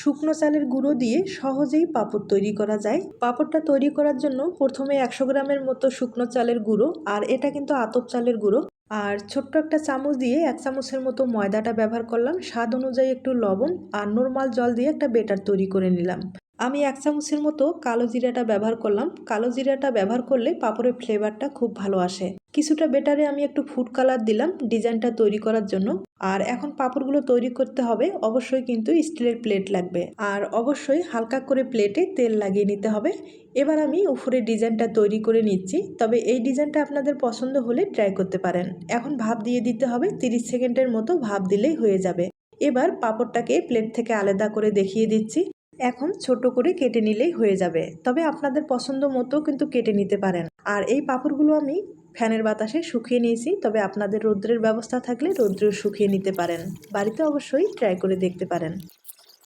শুকনো চালের গুঁড়ো দিয়ে সহজেই পাপড় তৈরি করা যায়। পাপড়টা তৈরি করার জন্য প্রথমে একশো গ্রামের মতো শুকনো চালের গুঁড়ো আর এটা কিন্তু আতপ চালের গুঁড়ো। আর ছোট্ট একটা চামচ দিয়ে এক চামচের মতো ময়দাটা ব্যবহার করলাম। স্বাদ অনুযায়ী একটু লবণ আর নর্মাল জল দিয়ে একটা বেটার তৈরি করে নিলাম। আমি এক চামচের মতো কালো জিরাটা ব্যবহার করলাম। কালো জিরাটা ব্যবহার করলে পাপড়ের ফ্লেভারটা খুব ভালো আসে। কিছুটা বেটারে আমি একটু ফুড কালার দিলাম ডিজাইনটা তৈরি করার জন্য। আর এখন পাপড়গুলো তৈরি করতে হবে। অবশ্যই কিন্তু স্টিলের প্লেট লাগবে। আর অবশ্যই হালকা করে প্লেটে তেল লাগিয়ে নিতে হবে। এবার আমি উপরে ডিজাইনটা তৈরি করে নিচ্ছি। তবে এই ডিজাইনটা আপনাদের পছন্দ হলে ট্রাই করতে পারেন। এখন ভাপ দিয়ে দিতে হবে। তিরিশ সেকেন্ডের মতো ভাপ দিলেই হয়ে যাবে। এবার পাপড়টাকে প্লেট থেকে আলাদা করে দেখিয়ে দিচ্ছি। এখন ছোট করে কেটে নিলেই হয়ে যাবে। তবে আপনাদের পছন্দ মতো কিন্তু কেটে নিতে পারেন। আর এই পাঁপড়গুলো আমি ফ্যানের বাতাসে শুকিয়ে নিয়েছি, তবে আপনাদের রৌদ্রের ব্যবস্থা থাকলে রৌদ্রেও শুকিয়ে নিতে পারেন। বাড়িতে অবশ্যই ট্রাই করে দেখতে পারেন।